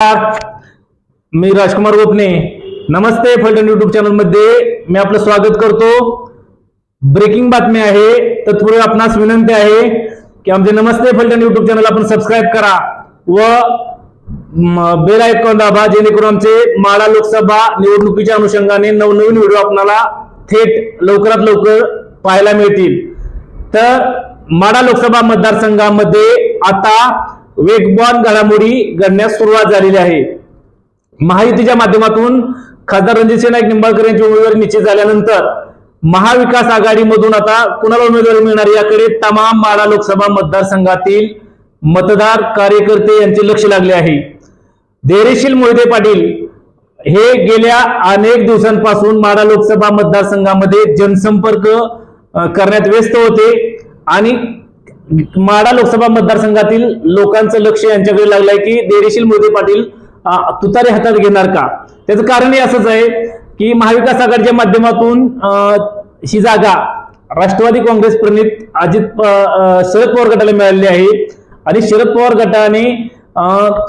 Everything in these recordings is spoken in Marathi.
मी राजकुमार गोपने. नमस्ते फलटण युट्यूब चॅनलमध्ये. मी आपलं स्वागत करतो. ब्रेकिंग बातमी आहे. तत्पूर्वी आपणास विनंती आहे की आमचे नमस्ते फलटण युट्यूब चॅनल आपण सबस्क्राईब करा व बेल आयकॉन दाबा जेणेकरून आमचे माळा लोकसभा निवडणुकीच्या अनुषंगाने नवनवीन व्हिडिओ आपणाला थेट लवकरात लवकर पाहायला मिळतील. तर माडा लोकसभा मतदारसंघामध्ये आता वेगवान घडामोडी घडण्यास सुरुवात झालेली आहे. महायुतीच्या माध्यमातून खासदार रणजित नाईक निंबाळकर यांची उमेदवारी निश्चित झाल्यानंतर महाविकास आघाडीमधून आता कुणाला उमेदवारी मिळणार? याकडे तमाम माडा लोकसभा मतदारसंघातील मतदार कार्यकर्ते यांचे लक्ष लागले आहे. धैर्यशील मोहिते पाटील हे गेल्या अनेक दिवसांपासून माडा लोकसभा मतदारसंघामध्ये जनसंपर्क करण्यात व्यस्त होते आणि माडा लोकसभा मतदारसंघातील लोकांचं लक्ष यांच्याकडे लागलंय की देरेशील मोदी पाटील तुतारे तुतारी हातात घेणार का? त्याचं कारणही असंच आहे की महाविकास आघाडीच्या माध्यमातून ही जागा राष्ट्रवादी काँग्रेस प्रणित अजित शरद पवार गटाला मिळालेली आहे. आणि शरद पवार गटाने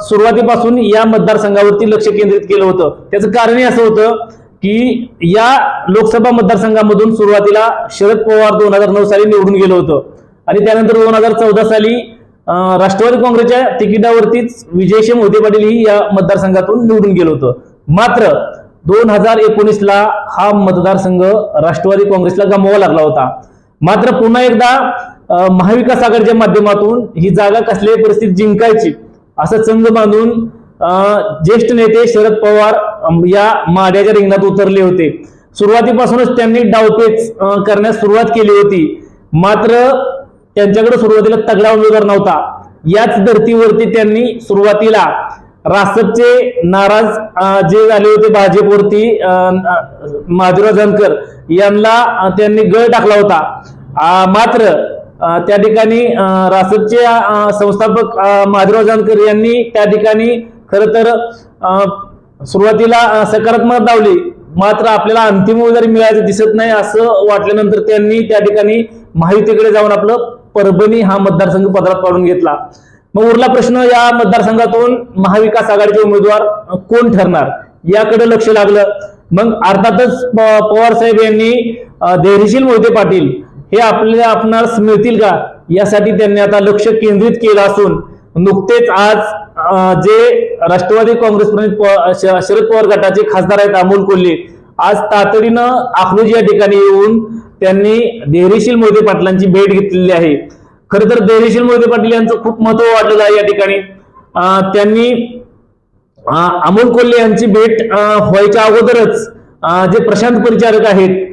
सुरुवातीपासून या मतदारसंघावरती लक्ष केंद्रित केलं होतं. त्याचं कारणही असं होतं की या लोकसभा मतदारसंघामधून सुरुवातीला शरद पवार दोन हजार नऊ साली निवडून गेलं होतं. आणि त्यानंतर दोन हजार चौदा साली राष्ट्रवादी काँग्रेसच्या तिकिटावरतीच विजयशी मोहिते पाटील ही या मतदारसंघातून निवडून गेलो होतं. मात्र दोन हजार एकोणीसला हा मतदारसंघ राष्ट्रवादी काँग्रेसला गमवावा लागला होता. मात्र पुन्हा एकदा महाविकास आघाडीच्या माध्यमातून ही जागा कसल्याही परिस्थितीत जिंकायची असं चंग बांधून ज्येष्ठ नेते शरद पवार या माड्याच्या रिंगणात उतरले होते. सुरुवातीपासूनच त्यांनी डावपेच करण्यास सुरुवात केली होती. मात्र त्यांच्याकडे सुरुवातीला तगडा उमेदवार नव्हता. याच धर्तीवरती त्यांनी सुरुवातीला रासपचे नाराज जे झाले होते भाजपवरती अं, जानकर यांना त्यांनी गळ टाकला होता. मात्र त्या ठिकाणी रासपचे संस्थापक अं, माधुराव जानकर यांनी त्या ठिकाणी खर तर सुरुवातीला सकारात्मक धावली. मात्र आपल्याला अंतिम उमेदवारी मिळायचं दिसत नाही असं वाटल्यानंतर त्यांनी त्या ठिकाणी माहितीकडे जाऊन आपलं परभणी हा मतदारसंघ पदरात पाडून घेतला. मग उरला प्रश्न या मतदारसंघातून महाविकास आघाडीचे उमेदवार कोण ठरणार? याकडे लक्ष लागलं. मग अर्थातच पवार साहेब यांनी धैर्यशील मोहिते पाटील हे आपल्या आपणास मिळतील का? यासाठी त्यांनी आता लक्ष केंद्रित केलं असून नुकतेच आज जे राष्ट्रवादी काँग्रेस प्रणित शरद पवार गटाचे खासदार आहेत अमोल कोल्हे आज तातडीनं अकलूज या ठिकाणी येऊन त्यांनी धैर्यशील मोहिते पाटलांची भेट घेतलेली आहे. खरं तर धैर्यशील मोहिते पाटील यांचं खूप महत्त्व वाटलं आहे या ठिकाणी. त्यांनी अमोल कोल्हे यांची भेट व्हायच्या अगोदरच जे प्रशांत परिचारक आहेत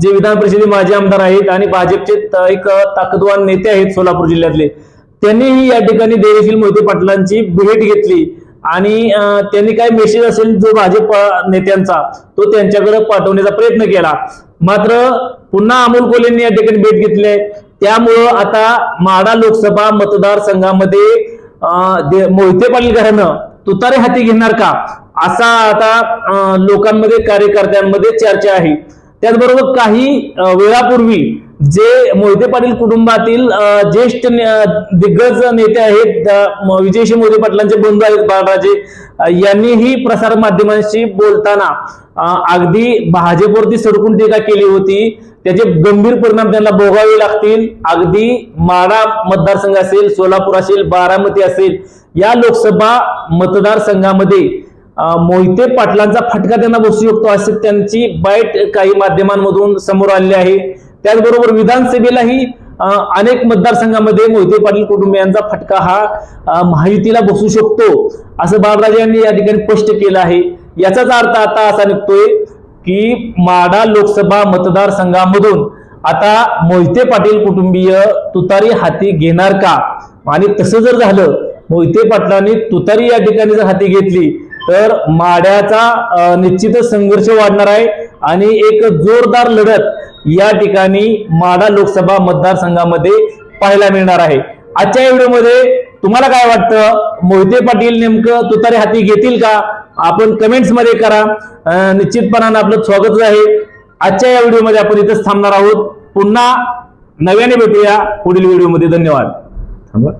जे विधान परिषदे माजी आमदार आहेत आणि भाजपचे एक ताकदवान नेते आहेत सोलापूर जिल्ह्यातले त्यांनीही या ठिकाणी धैर्यशील मोहिते पाटलांची भेट घेतली. आणि त्यांनी काय मेसेज असेल जो भाजप नेत्यांचा तो त्यांच्याकडे पाठवण्याचा प्रयत्न केला. मात्र पुन्हा अमोल कोलेंनी या ठिकाणी भेट घेतली आहे. त्यामुळं आता माडा लोकसभा मतदारसंघामध्ये मोहिते पाटील तुतारे हाती घेणार का? असा आता लोकांमध्ये कार्यकर्त्यांमध्ये चर्चा आहे. त्याचबरोबर काही वेळापूर्वी जे मोहिते पाटील कुटुंबातील ज्येष्ठ ने- दिग्गज नेते आहेत विजयशी मोहिते पाटलांचे बंधू आहेत बाळराजे यांनीही प्रसार माध्यमांशी बोलताना अगदी भाजपवरती सडकून टीका केली होती. त्याचे गंभीर परिणाम त्यांना भोगावे लागतील. अगदी माडा मतदारसंघ असेल सोलापूर असेल बारामती असेल या लोकसभा मतदारसंघामध्ये मोहिते पाटलांचा फटका त्यांना बसू शकतो असे त्यांची बाईट काही माध्यमांमधून समोर आली आहे. त्याचबरोबर विधानसभेलाही अनेक मतदारसंघामध्ये मोहिते पाटील कुटुंबियांचा फटका हा महायुतीला बसू शकतो असं बाळराजे यांनी या ठिकाणी स्पष्ट केलं आहे. याचाच अर्थ आता असा निघतोय की माडा लोकसभा मतदारसंघामधून आता मोहिते पाटील कुटुंबीय तुतारी हाती घेणार का? आणि तसं जर झालं मोहिते पाटलांनी तुतारी या ठिकाणी जर हाती घेतली तर माड्याचा निश्चितच संघर्ष वाढणार आहे आणि एक जोरदार लढत या ठिकाणी माडा लोकसभा मतदारसंघामध्ये पाहायला मिळणार आहे. आजच्या व्हिडिओमध्ये तुम्हाला काय वाटतं? मोहिते पाटील नेमकं तुतारी हाती घेतील का? आपण कमेंट्समध्ये करा. निश्चितपणानं आपलं स्वागतच आहे. आजच्या या व्हिडिओमध्ये आपण इथंच थांबणार आहोत. पुन्हा नव्याने भेटूया पुढील व्हिडिओमध्ये. धन्यवाद. थांबा.